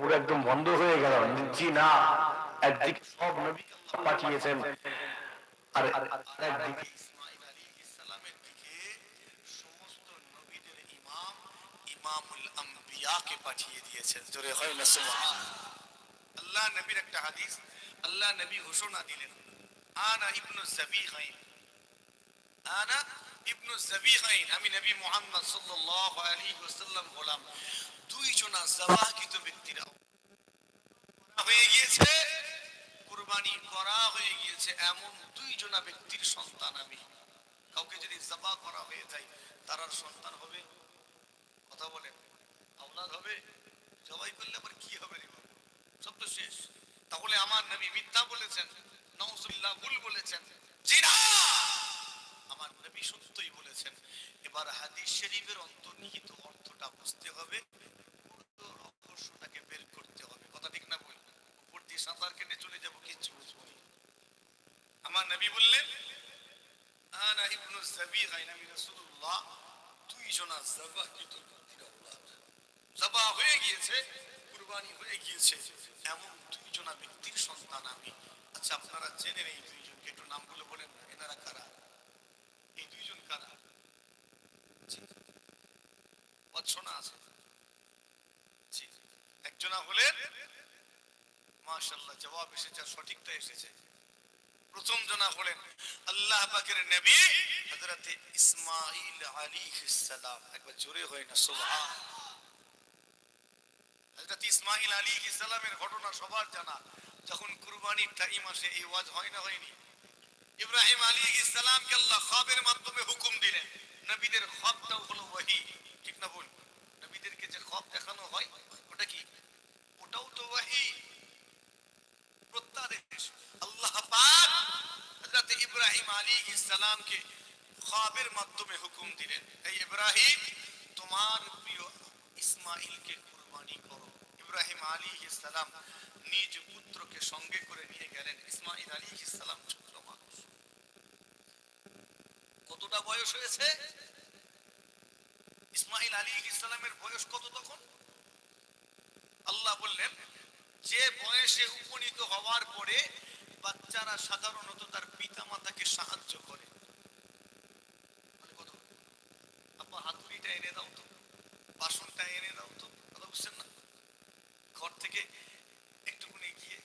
পুরো একদম বন্ধ হয়ে গেল জি না। একদিক সব নবী পাঠিয়েছেন। আর একদিকে আমি নবী মুহাম্মদ সাল্লাল্লাহু দুইজনা জাবাহকৃত ব্যক্তিরা হয়ে গিয়েছে, কুরবানি করা হয়ে গিয়েছে, এমন দুইজনা ব্যক্তির সন্তান আমি। কাউকে যদি জবা করা হয়ে যায়, তার আর সন্তান হবে? কথা বলেন, আওলাদ হবে? জবাই করলে আবার কি হবে রে সব তো শেষ। তাহলে আমার নবী মিথ্যা বলেছেন নওজুল্লাহ ভুল বলেছেন জি না আমার নবী সত্যই বলেছেন, এবার হাদিস শরীফের অন্তর্নিহিত অর্থটা বুঝতে হবে পুরো রহস্যটাকে বের করতে হবে কথা ঠিক না বল উপর দিয়ে সাঁতার কেটে চলে যাব, কিচ্ছু বুঝব আমার নবী বললেন আচ্ছা আপনারা জেনে নেই দুইজনকে একটু নামগুলো বলেন, এনারা কারা? এই দুইজন কারা? জি। আছে। একজনা হলেন মাশাআল্লাহ, জবাব এসেছে সঠিকটা এসেছে। প্রথম জনা হলেন আল্লাহ পাকের নবী হযরত ইসমাঈল আলাইহিস সালাম। একবার জোরে হয় না, সুবহান। হযরত ইসমাঈল আলাইহিস সালামের ঘটনা সবার জানা। যখন কুরবানির টাইম আসে, এই ওয়াজ হয় না হয়নি। ইব্রাহিম আলাইহিস সালামকে আল্লাহ খাবের মাধ্যমে হুকুম দিলেন, নবীদের খাবটাও হলো ওহী ঠিক না বল নবীদেরকে যে খাব দেখানো হয় ওটা কি ওটাও তো ওহী প্রত্যাদেশ আল্লাহ পাক হযরত ইব্রাহিম আলাইহিস সালামকে খাবের মাধ্যমে হুকুম দিলেন এই ইব্রাহিম, তোমার প্রিয় ইসমাইলকে কুরবানি করো। ইব্রাহিম আলাইহিস সালাম নিজ পুত্রকে সঙ্গে করে নিয়ে গেলেন। ইসমাইল আলাইহিস সালাম ছোট মানুষ। কতটা বয়স হয়েছে? ইসমাইল আলাইহিস সালামের বয়স কত তখন? আল্লাহ বললেন, যে বয়সে উপনীত হওয়ার পরে বাচ্চারা সাধারণত তার পিতা মাতাকে সাহায্য করে। মানে আব্বা, হাতুড়িটা এনে দাও তো। বাসনটা এনে দাও তো। কথা বুঝছেন না? ঘর থেকে গিয়ে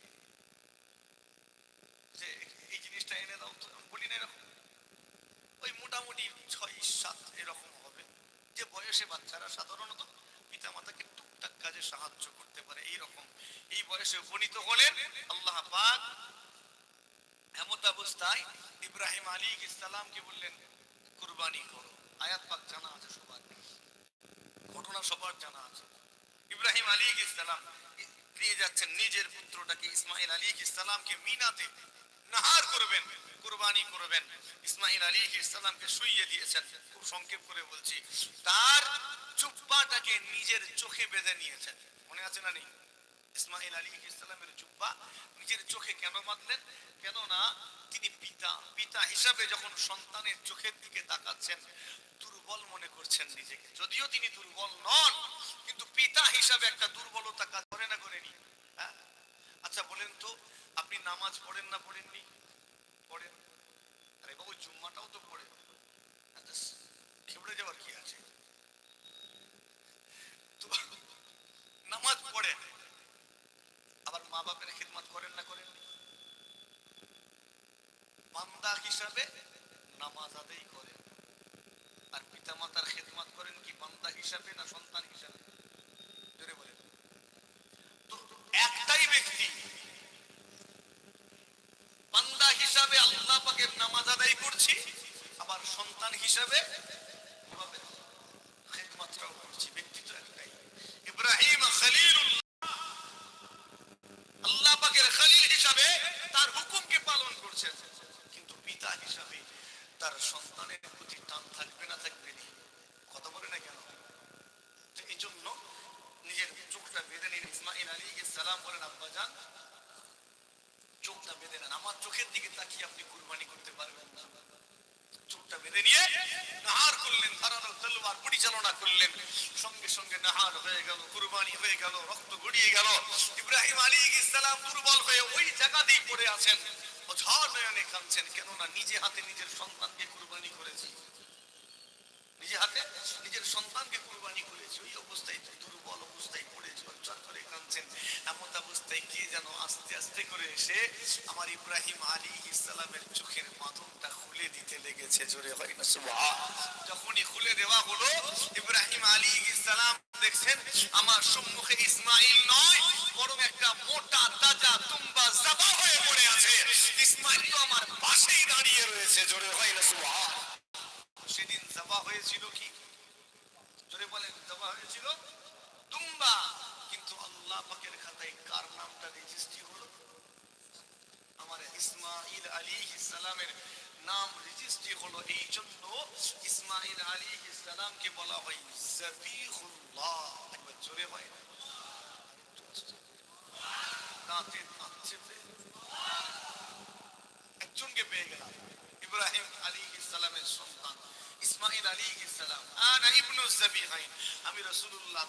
যে এই জিনিসটা এনে দাও তো। বলি না এরকম। ওই মোটামুটি ছয়, সাত এরকম হবে। যে বয়সে বাচ্চারা সাধারণত পিতা মাতাকে টুকটাক কাজে সাহায্য করতে পারে। এই রকম এই বয়সে উপনীত হলেন আল্লাহ পাক ইব্রাহিম আলী ইসলামকে বললেন, কুরবানি করো। আয়াত পাক জানা আছে সবার। ঘটনা সবার জানা আছে। ইব্রাহিম আলী ইসলাম নিয়ে যাচ্ছেন নিজের পুত্রটাকে ইসমাইল আলী ইসলামকে মিনাতে নাহার করবেন, কুরবানি করবেন। ইসমাইল আলী ইসলামকে শুইয়ে দিয়েছেন। খুব সংক্ষেপ করে বলছি, তার চুপ্পাটাকে নিজের চোখে বেঁধে নিয়েছেন। মনে আছে না নেই? ইসমাইল আলী ইসলামের জুব্বা নিজের চোখে কেন বাঁধলেন কেননা তিনি পিতা পিতা হিসাবে যখন সন্তানের চোখের দিকে তাকাচ্ছেন দুর্বল মনে করছেন নিজেকে। যদিও তিনি দুর্বল নন কিন্তু পিতা হিসাবে একটা দুর্বলতা কাজ করে না করেনি। হ্যাঁ? আচ্ছা বলেন তো আপনি নামাজ পড়েন না পড়েননি? পড়েন। আরে বাবু জুম্মাটাও তো আচ্ছা, খেবড়ে যাওয়ার কি আছে তো নামাজ পড়েন আবার মা বাপের খিদমত করেন না করেন বান্দা হিসাবে নামাজ আদায় করেন। আর পিতা মাতার খেদমত করেন কি বান্দা হিসাবে না সন্তান হিসাবে? জোরে বলেন। তো একটাই ব্যক্তি বান্দা হিসাবে আল্লাহ পাকের নামাজ আদায় করছি, আবার সন্তান হিসাবে বাপের খেদমতটাও করছি ব্যক্তি তো একটাই ইব্রাহিম খলিলুল্লাহ আল্লাহ পাকের খলিল হিসাবে তার হুকুমকে পালন করছেন কিন্তু পিতা হিসাবে তার সন্তানের প্রতি টান থাকবে না থাকবে না কথা বলে না কেন তো এই জন্য নিজের চোখটা বেঁধে নিন ইসমাইল আলী সালাম বলেন আব্বা যান চোখটা বেঁধে নেন আমার চোখের দিকে তাকিয়ে আপনি কুরবানি করতে পারবেন না চোখটা বেঁধে নিয়ে নাহার করলেন ধারালো তলোয়ার পরিচালনা করলেন সঙ্গে সঙ্গে নাহার হয়ে কুরবানি হয়ে গেল, রক্ত গড়িয়ে গেল। ইব্রাহিম আলী ইসলাম দুর্বল হয়ে ওই জায়গাতেই পড়ে আছেন। ঝড় নয়নে কাঁদছেন, কেননা নিজে হাতে নিজের সন্তানকে কুরবানি করেছি। নিজে হাতে নিজের সন্তানকে কুরবানি করেছি। ওই অবস্থায় দুর্বল অবস্থায় কাঁদছেন। এমন অবস্থায় কে যেন আস্তে আস্তে করে এসে আমার ইব্রাহিম আলী ইসলামের চোখের মাথনটা খুলে দিতে লেগেছে। জোরে হয় না যখনই খুলে দেওয়া হলো, ইব্রাহিম আলী ইসলাম দেখছেন, আমার সম্মুখে ইসমাইল নয়, বরং একটা মোটা তাজা তুম্বা জাবা হয়ে পড়ে আছে। ইসমাইল তো আমার পাশেই দাঁড়িয়ে রয়েছে, জোরে হয় না সেদিন জবা হয়েছিল কি জোরে বলেন জবা হয়েছিল তুম্বা কিন্তু আল্লাহ খাতায় কার নামটা রেজিস্ট্রি হলো? আমার ইসমাইল আলী সালামের নাম রেজিস্ট্রি হলো এই জন্য ইসমাইল আলী সালামকে বলা হয় জবিহুল্লাহ। একবার জোরে হয় না। দাঁতে দাঁত চেপে একজনকে পেয়ে গেলাম। ইব্রাহিম আলী ইসলামের সন্তান। ইসমাইল আলী আনা ইবনু জাবিহাইন আমি রাসূলুল্লাহ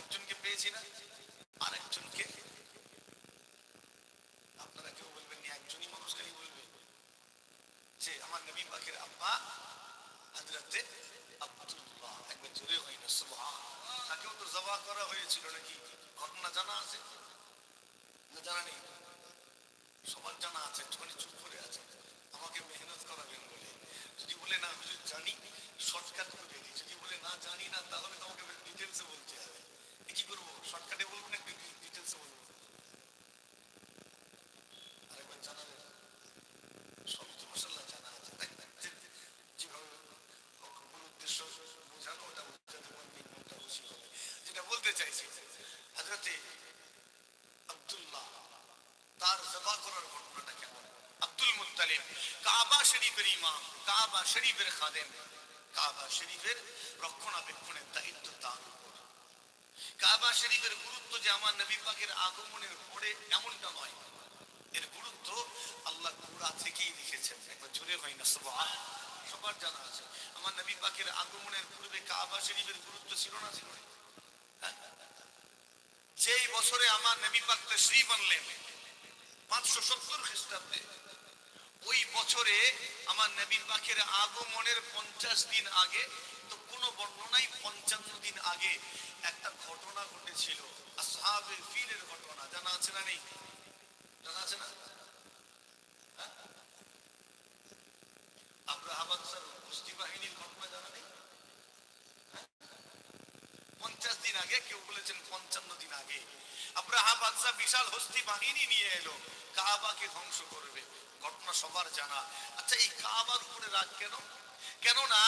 একজনকে পেয়েছি না আপনারা কেউ বলবেন না, একজনই মানুষ খালি বলবে। যে আমার নবী পাকের আব্বা হযরতে আব্দুল্লাহ, একবার জোরে না সুবহান তো করা হয়েছিল নাকি? ঘটনা জানা আছে? না জানা নেই? সবার জানা আছে চুপ করে আছে। আমাকে মেহনত করাবেন বলে। যদি বলে না হুজুর জানি শর্টকাট করে দিই যদি বলে না জানি না, তাহলে তোমাকে ডিটেলসে বলতে হবে কি করব? শর্টকাটে বলব না ডিটেলসে বলব আরেকবার জানাবেন সব তো মশাল্লাহ জানা আছে তাই না যে- যেভাবে মূল উদ্দেশ্য বোঝানো ওটা বোঝাতে পারবে মনটা খুশি হবে যেটা বলতে চাইছি হাজরতে আব্দুল্লাহ তার জবা করার ঘটনাটা কেমন আব্দুল মুত্তালিব কাবা শরীফের ইমাম কাবা শরীফের খাদেম কাবা শরীফের রক্ষণাবেক্ষণের দায়িত্ব তার উপর কাবা শরীফের গুরুত্ব যে আমার নবী পাকের আগমনের পরে এমনটা নয় এর গুরুত্ব আল্লাহ কুরআ থেকেই লিখেছেন একবার জোরে হয় না, সুবহান সবার জানা আছে, আমার নবী পাকের আগমনের পূর্বে কাবা শরীফের গুরুত্ব ছিল না, ছিল? হ্যাঁ? যেই বছরে আমার নবী পাক তশরীফ আনলেন, পাঁচশো সত্তর খ্রিস্টাব্দে ওই বছরে আমার নবী পাকের আগমনের পঞ্চাশ দিন আগে, তো কোনো বর্ণনাই পঞ্চান্ন দিন আগে একটা ঘটনা ঘটেছিল। ফিলের ঘটনা, জানা আছে না নেই? জানা আছে না? হ্যাঁ? আব্রাহাবাদ স্যার কুস্তি বাহিনীর ঘটনা জানা নেই? পঞ্চাশ দিন আগে, কেউ বলেছেন পঞ্চান্ন দিন আগে। বাদশাহ বিশাল হস্তি বাহিনী নিয়ে এলো, কাবাকে ধ্বংস করবে। ঘটনা সবার জানা। আচ্ছা এই কাবার উপরে রাগ কেন? কেননা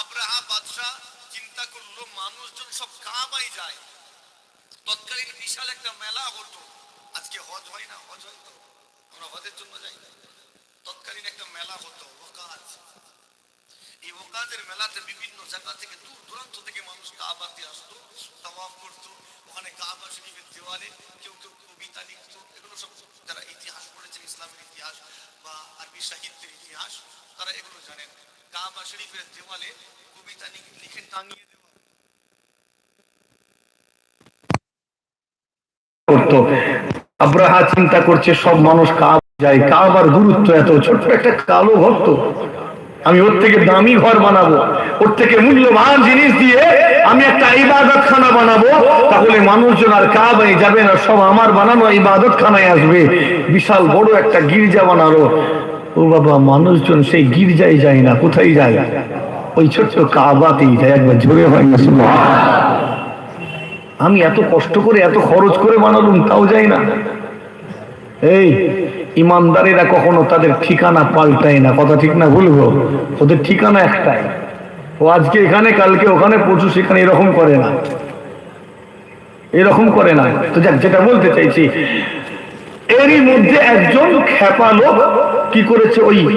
আব্রাহা বাদশাহ চিন্তা করল, মানুষজন সব কাবাই যায়। তৎকালীন বিশাল একটা মেলা হতো। আজকে হজ হয় না, হজ হয় তো। আমরা হজের জন্য যাই তৎকালীন একটা মেলা হতো, ওকাজ। এই ওকাজের মেলাতে বিভিন্ন জায়গা থেকে, দূর দূরান্ত থেকে মানুষ কাবাতে আসতো, তাওয়াফ করতো। ওখানে কাবা শরীফের দেওয়ালে কেউ কেউ কবিতা লিখতো। এগুলো সব যারা ইতিহাস পড়েছেন, ইসলামের ইতিহাস বা আরবি সাহিত্যের ইতিহাস, তারা এগুলো জানেন। কাবা শরীফের দেওয়ালে কবিতা লিখ- টাঙিয়ে করতো আব্রাহা চিন্তা করছে, সব মানুষ যায়। কাবার গুরুত্ব এত, ছোট্ট একটা কালো ভক্ত। আমি ওর থেকে দামি ঘর বানাবো, ওর থেকে মূল্যবান জিনিস দিয়ে আমি একটা ইবাদত খানা বানাবো, তাহলে মানুষজন আর কাবাই যাবে না, সব আমার বানানো ইবাদত খানায় আসবে। বিশাল বড় একটা গির্জা বানালো। ও বাবা, মানুষজন সেই গির্জায় যায় না, কোথায় যায়? ওই ছোট্ট কাবাতেই যায়, একবার জোরে হয় না সুবহানাল্লাহ। আমি এত কষ্ট করে, এত খরচ করে বানালুম, তাও যাই না। এই, ইমানদারেরা কখনো তাদের ঠিকানা পাল্টায় না। কথা ঠিক না ভুলবো ওদের ঠিকানা একটাই। ও আজকে এখানে, কালকে ওখানে, পরশু সেখানে এরকম করে না। এরকম করে না। তো যাক, যেটা বলতে চাইছি এরই মধ্যে একজন খেপা লোক কি করেছে? ওই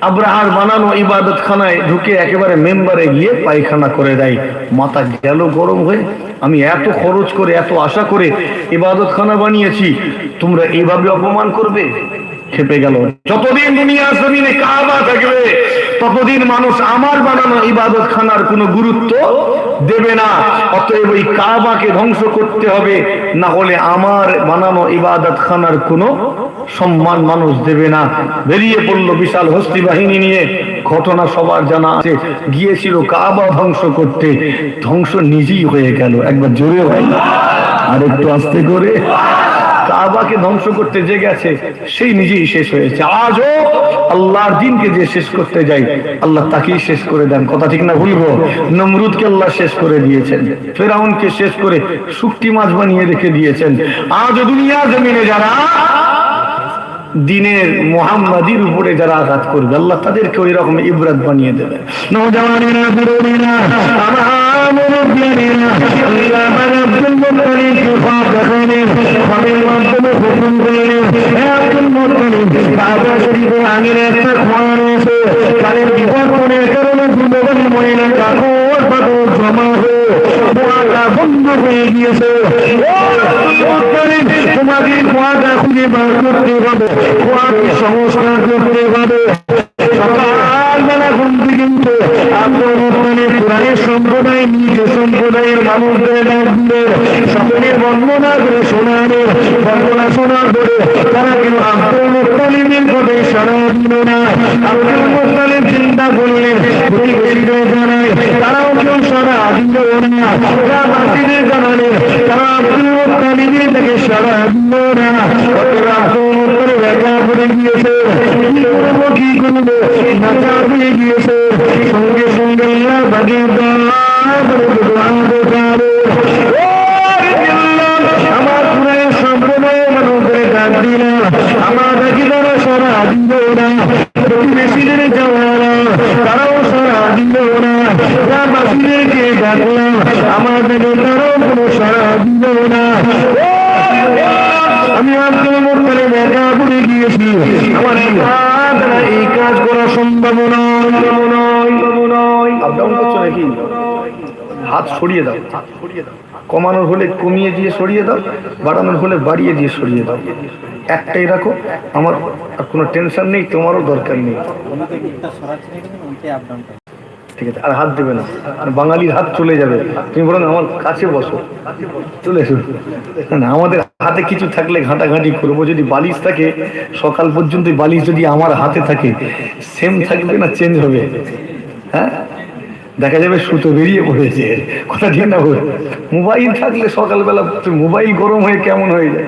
আব্রাহার বানানো ইবাদত খানায় ঢুকে একেবারে মেম্বারে গিয়ে পায়খানা করে দেয়। মাথা গেল গরম হয়ে। আমি এত খরচ করে, এত আশা করে ইবাদত খানা বানিয়েছি, তোমরা এইভাবে অপমান করবে? খেপে গেল। যতদিন দুনিয়া জমিনে কাবা থাকবে ততদিন মানুষ আমার বানানো ইবাদত খানার কোনো গুরুত্ব দেবে না। অতএব ওই কাবাকে ধ্বংস করতে হবে, না হলে আমার বানানো ইবাদত খানার কোনো সম্মান মানুষ দেবে না। বেরিয়ে পড়ল বিশাল হস্তি বাহিনী নিয়ে, ঘটনা সবার জানা আছে। গিয়েছিল কাবা ধ্বংস করতে। ধ্বংস নিজেই হয়ে গেল, একবার জোরে হয় আর একটু আস্তে করে। কাবাকে ধ্বংস করতে যে গেছে, সেই নিজেই শেষ হয়েছে আজও আল্লাহর দিনকে যে শেষ করতে যাই, আল্লাহ তাকেই শেষ করে দেন। কথা ঠিক না ভুলবো নমরুদকে আল্লাহ শেষ করে দিয়েছেন। ফেরাউনকে শেষ করে শুক্তি মাছ বানিয়ে রেখে দিয়েছেন। আজও দুনিয়া জমিনে যারা দিনের মোহাম্মদীর উপরে যারা আঘাত করবে আল্লাহ তাদেরকে ওই রকম ইবরাত বানিয়ে দেবে। নওজওয়ানেরা তরুণীরা আমার মুরব্বিয়ানেরা আল্লাহ আব্দুল মুত্তালিবকে খাপ দেখালেন খামের মাধ্যমে হুকুম করলেন হে আব্দুল মুত্তালিব কাবা শরীফের আগের একটা খোয়া রয়েছে কালের বিবর্তনের কারণে যুবকের মহিলা কাগজ পাগজ জমা হয়ে খোয়াটা বন্ধ হয়ে গিয়েছে। তোমাকে খোয়াটা খুঁজে বার করতে হবে। খোয়াকে সংস্কার করতে হবে। চিন্তা করলেন তারাও না। গ্রামবাসীদের জানালেন তারা আব্দুল মুক্তালিমের থেকে সারা দিল না। অতএব আব্দুল মুক্তালিম একা পড়ে গিয়েছে। কি করব কি করব? নাচা তারাও সারা দিল না। ডাকে তারাও কোনো সারা দিল না আমি একা পড়ে গিয়েছি আমার এই কাজ করা সম্ভব নয় হাত সরিয়ে দাও। কমানোর হলে কমিয়ে দিয়ে সরিয়ে দাও, বাড়ানোর হলে বাড়িয়ে দিয়ে সরিয়ে দাও। একটাই রাখো, আমার আর কোনো টেনশন নেই, তোমারও দরকার নেই। ঠিক আছে, আর হাত দেবে না। আর বাঙালির হাত চলে যাবে। তুমি বরং আমার কাছে বসো। চলে এসো। না আমাদের হাতে কিছু থাকলে ঘাঁটাঘাঁটি করব। যদি বালিশ থাকে, সকাল পর্যন্ত বালিশ যদি আমার হাতে থাকে সেম থাকবে না চেঞ্জ হবে। হ্যাঁ? দেখা যাবে সুতো বেরিয়ে পড়েছে। কথা ঠিক না বল? মোবাইল থাকলে সকালবেলা মোবাইল গরম হয়ে কেমন হয়ে যায়?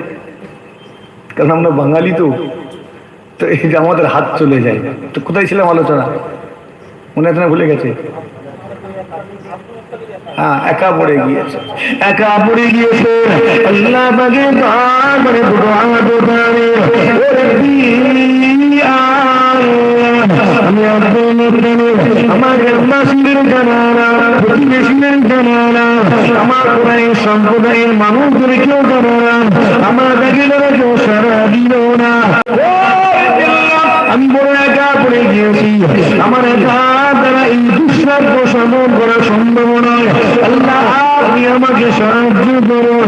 কারণ আমরা বাঙালি তো। তো এই যে আমাদের হাত চলে যায়। তো কোথায় ছিলাম আলোচনা? মনে না ভুলে গেছে। হ্যাঁ একা পড়ে গিয়েছে। একা পড়ে গিয়েছে। আল্লাহ বাগে মানে সম্প্রদায়ের মানুষদেরকেও জানানা আমার দাগিদারা কেউ সারা দিল না। আমি বড় একা পড়ে গিয়েছি। আমার একা দ্বারা এই সাধন করা সম্ভব নয়। আল্লাহ আপনি আমাকে সাহায্য করুন।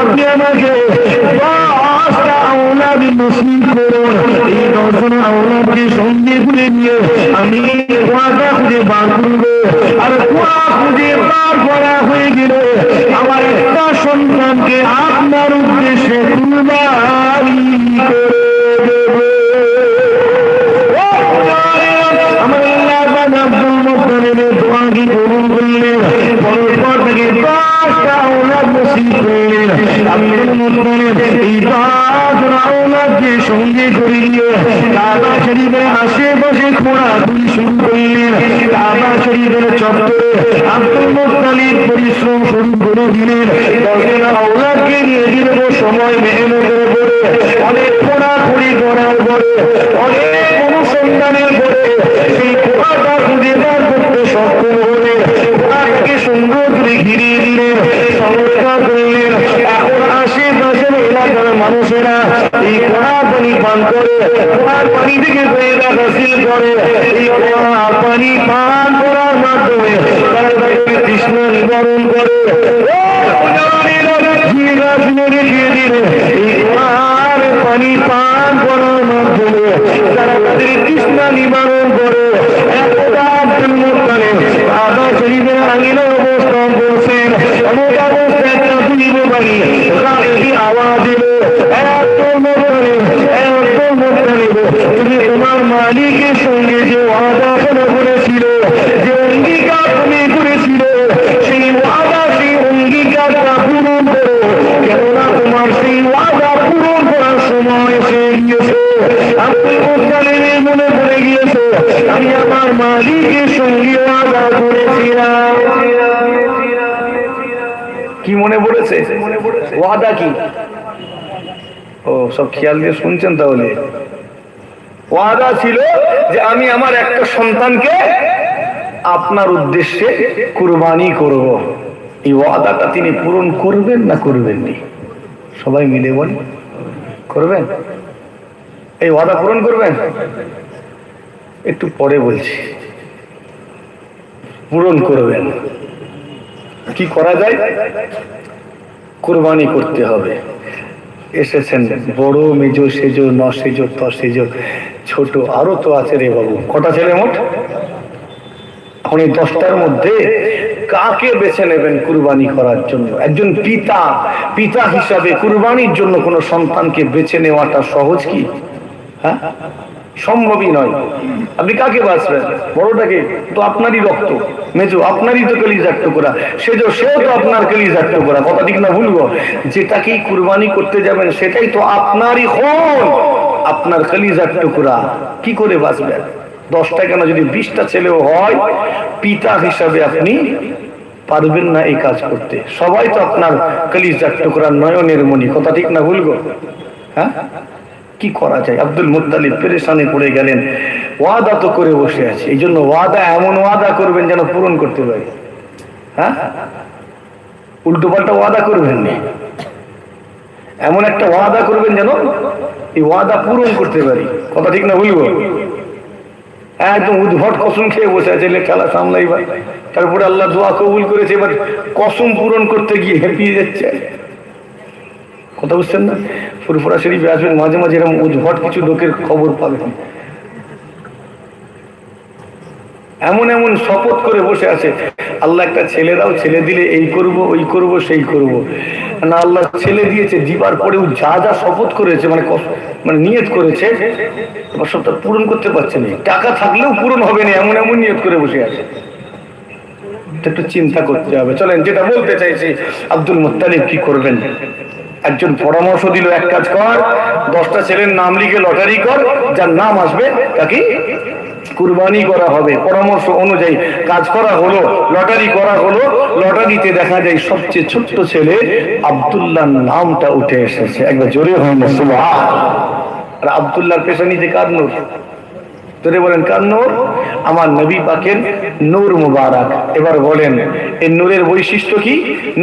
আপনি আমাকে নিয়ে আমি খুঁজে বার করব। আর খুঁজে বার করা হয়ে আওলাদকে সঙ্গে করে পরিশ্রম শুরু করে দিলেন আওলাদকে নিয়ে দীর্ঘ সময় মেহনতের পরে অনেক খোঁড়াখুড়ি করার পরে অনেক অনুসন্ধানের পরে সেই কুয়াটা খুঁজে বার করতে সক্ষম হলে কুয়াটাকে সুন্দর করে ঘিরিয়ে দিলেন সংস্কার করলেন এখন আশেপাশের এলাকার মানুষেরা এই কুয়া পানি পান করে কুয়ার পানি থেকে ফেরা হাসিল করে পানি পান করার মাধ্যমে তারা তৃষ্ণা নিবারণ করে পানি পান করার মাধ্যমে তারা তাদের তৃষ্ণা নিবারণ করে একদা আদা শরীফের আঙিনে অবস্থান করছেন এমন অবস্থায় একটা তুলিব গাড়ি আওয়াজ দিল তুমি তোমার মালিকের সঙ্গে যে ওয়াদা করে করেছিল যে অঙ্গীকার তুমি করেছিল সেই ওয়াদা সেই অঙ্গীকারটা পূরণ করো। কেননা তোমার সেই ওয়াদা পূরণ করার সময় এসে গিয়েছে। আব্দুল মুত্তালিবের মনে পড়ে গিয়েছে আমি আমার মালিকের সঙ্গে ওয়াদা করেছিলাম। কি মনে পড়েছে। ওয়াদা কি? ও সব খেয়াল দিয়ে শুনছেন তাহলে? ওয়াদা ছিল যে আমি আমার একটা সন্তানকে আপনার উদ্দেশ্যে কুরবানি করব। এই ওয়াদাটা তিনি পূরণ করবেন না করবেননি? সবাই মিলে বল, করবেন? এই ওয়াদা পূরণ করবেন? একটু পরে বলছি। পূরণ করবেন। কি করা যায়? কোরবানি করতে হবে। এসেছেন। বড়, মেজ, সেজ, ন সেজ, ত ছোট, আরও তো আছে রে বাবু। কটা ছেলে মোট? এখন এই দশটার মধ্যে কাকে বেছে নেবেন কুরবানি করার জন্য? একজন পিতা পিতা হিসাবে কুরবানির জন্য কোনো সন্তানকে বেছে নেওয়াটা সহজ কি? হ্যাঁ? সম্ভবই নয়। আপনি কাকে বাঁচবেন? বড়টাকে তো আপনারই রক্ত। মেজো, আপনারই তো কলিজার টুকরা। সেজো, সেও তো আপনার কলিজার টুকরা। কথা ঠিক না ভুলবো যেটাকেই কুরবানি করতে যাবেন, সেটাই তো আপনারই হন আপনার কলিজার টুকরা। কি করে বাঁচবেন? দশটা কেন? যদি বিশটা ছেলেও হয়, পিতা হিসাবে আপনি পারবেন না এই কাজ করতে। সবাই তো আপনার কলিজার টুকরা নয়নের মণি। কথা ঠিক না ভুলবো হ্যাঁ? কি করা যায়? আব্দুল মুত্তালিব পেরেশানে পড়ে গেলেন, ওয়াদা তো করে বসে আছে। এই জন্য ওয়াদা, এমন ওয়াদা করবেন যেন পূরণ করতে পারি। হ্যাঁ? উল্টো পাল্টা ওয়াদা করবেন না। এমন একটা ওয়াদা করবেন যেন এই ওয়াদা পূরণ করতে পারি। কথা ঠিক না বলব একদম উদ্ভট কসম খেয়ে বসে আছে খেলা সামলাই ভাই তারপরে আল্লাহ দোয়া কবুল করেছে, এবার কসম পূরণ করতে গিয়ে হেঁপিয়ে যাচ্ছে। কথা বুঝছেন না? ফুরফুরা শরীফে আসবেন, মাঝে মাঝে এরকম উদ্ভট কিছু লোকের খবর পাবেন। এমন এমন শপথ করে বসে আছে, আল্লাহ একটা ছেলে দাও, ছেলে দিলে এই করব, ওই করব, সেই করব। না, আল্লাহ ছেলে দিয়েছে, দিবার পরেও যা যা শপথ করেছে মানে মানে নিয়ত করেছে সবটা পূরণ করতে পারছে না। টাকা থাকলেও পূরণ হবে না, এমন এমন নিয়ত করে বসে আছে। একটু চিন্তা করতে হবে। চলেন, যেটা বলতে চাইছি, আব্দুল মুত্তালিব কি করবেন? একজন পরামর্শ দিল, এক কাজ কর, দশটা ছেলের নাম লিখে লটারি কর, যার নাম আসবে তাকে কুরবানি করা হবে। পরামর্শ অনুযায়ী কাজ করা হলো, লটারি করা হলো। লটারিতে দেখা যায় সবচেয়ে ছোট্ট ছেলে আব্দুল্লাহ নামটা উঠে এসেছে। একবার জোরে হয় না সুবাহ আর আব্দুল্লাহর পেছানিতে কার নূর? ধরে বলেন, কার আমার নবী পাকের নূর মুবারক। এবার বলেন, এই নূরের বৈশিষ্ট্য কি?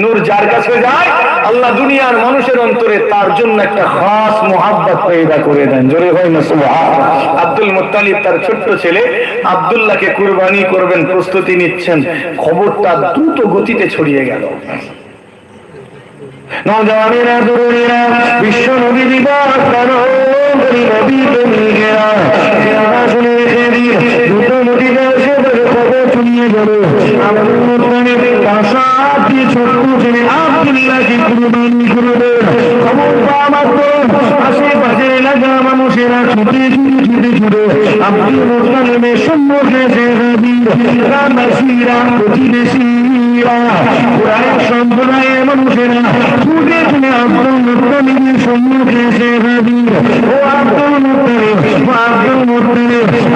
নূর যার কাছে যায়, আল্লাহ দুনিয়ার মানুষের অন্তরে তার জন্য একটা খাস মোহাব্বত পয়দা করে দেন। জোরে না আব্দুল মুত্তালিব তার ছোট্ট ছেলে আব্দুল্লাহকে কুরবানি করবেন, প্রস্তুতি নিচ্ছেন। খবরটা দ্রুত গতিতে ছড়িয়ে গেল। নজওয়ানেরা তরুণীরা বিশ্ব নবী দিবস নবী প্রেমিকেরা চেহারা শুনিয়ে গেল আব্দুল মুত্তালিব পাশাপ দিয়ে ছোট্ট ছেলে আব্দুল্লাহকে কুরবানি করবে আশেপাশে এলাকা মানুষেরা ছুটে ছুটে ছুটে ছুটে আব্দুল মুত্তালিবের সম্মুখে এসে হাজির গ্রামবাসীরা মুত্তালিব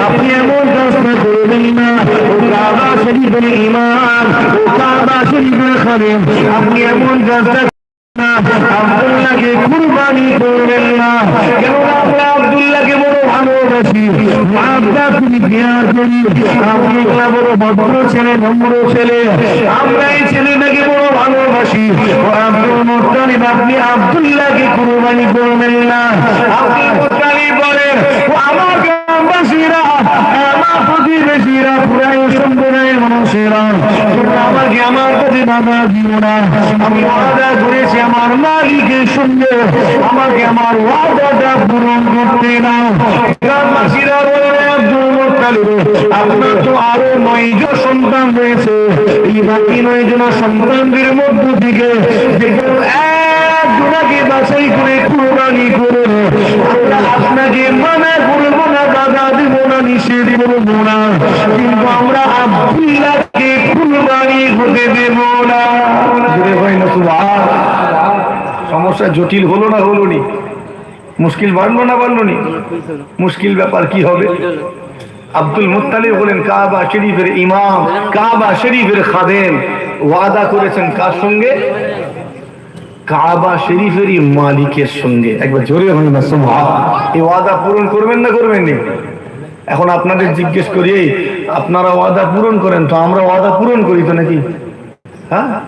আপনি এমন কাজটা করবেন না ও কাবা শরীফের ইমান ও কাবা শরীফের খাদেম আপনি এমন কাজটা আব্দুল্লাহকে কুরবানি করবেন না কেননা আমরা আব্দুল্লাহকে বড় ভালোবাসি। আমরা বড় ভদ্র ছেলে নম্র ছেলে আমরা এই ছেলেটাকে বড় ভালোবাসি। আপনি আব্দুল্লাহকে কুরবানি করবেন না। আব্দুল বলেন ও আমার গ্রামবাসীরা আমার প্রতিবেশীরা পুরাই সম্প্রদায়ের মানুষেরা আমাকে আমার দিও না। আমি ওয়াদা করেছি আমার মালিকের সঙ্গে। আমাকে আমার ওয়াদাটা পূরণ করতে নাও গ্রামবাসীরা আপনার তো আরও সন্তান রয়েছে। এই বাকি নয়জন সন্তানদের মধ্য থেকে কোনো বাছাই করে কুরবানি করুন আমরা আপনাকে মানা করব না দাদা দিব না, নিষেধ না। কিন্তু আমরা কুরবানি দেব না। সমস্যা জটিল হলো না হলো নি? মুশকিল বাড়লো না বাড়লো নি? মুশকিল ব্যাপার কি হবে? আব্দুল মুত্তালিব বলেন, কাবা শরীফের ইমাম, কাবা শরীফের খাদেম ওয়াদা করেছেন কার সঙ্গে? কাবা শরীফেরই মালিকের সঙ্গে। একবার জোরে হয় না এই ওয়াদা পূরণ করবেন না করবেন নি? এখন আপনাদের জিজ্ঞেস করি আপনারা ওয়াদা পূরণ করেন তো আমরা ওয়াদা পূরণ করি তো নাকি? হ্যাঁ?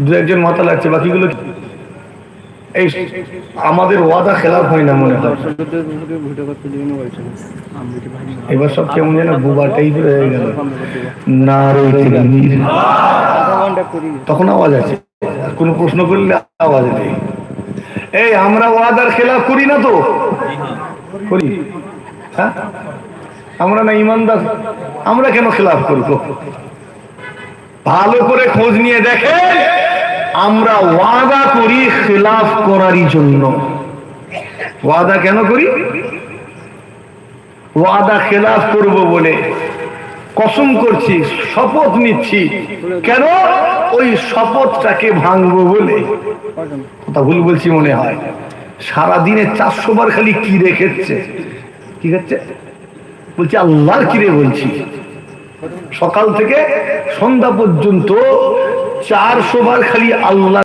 দু একজন মাথা লাগছে বাকিগুলো? এই আমাদের ওয়াদা খেলাফ হয় না মনে হয়। এবার সব কেমন যেন বুবা টাইপের হয়ে গেল। না রে তখন আওয়াজ আছে। কোনো প্রশ্ন করলে আওয়াজ নেই। এই, আমরা ওয়াদার খেলাফ করি না তো? করি। হ্যাঁ? আমরা না ইমানদার, আমরা কেন খেলাফ করব? ভালো করে খোঁজ নিয়ে দেখে আমরা ওয়াদা করি খেলাফ করারই জন্য। ওয়াদা কেন করি? ওয়াদা খেলাফ করব বলে। কসম করছি, শপথ নিচ্ছি। কেন? ওই শপথটাকে ভাঙবো বলে। কথা ভুল বলছি মনে হয়। সারা দিনে চারশো বার খালি কি রেখেছে? কি হচ্ছে বলছি, আল্লাহর কিরে বলছি? সকাল থেকে সন্ধ্যা পর্যন্ত চারশো বার খালি আল্লাহ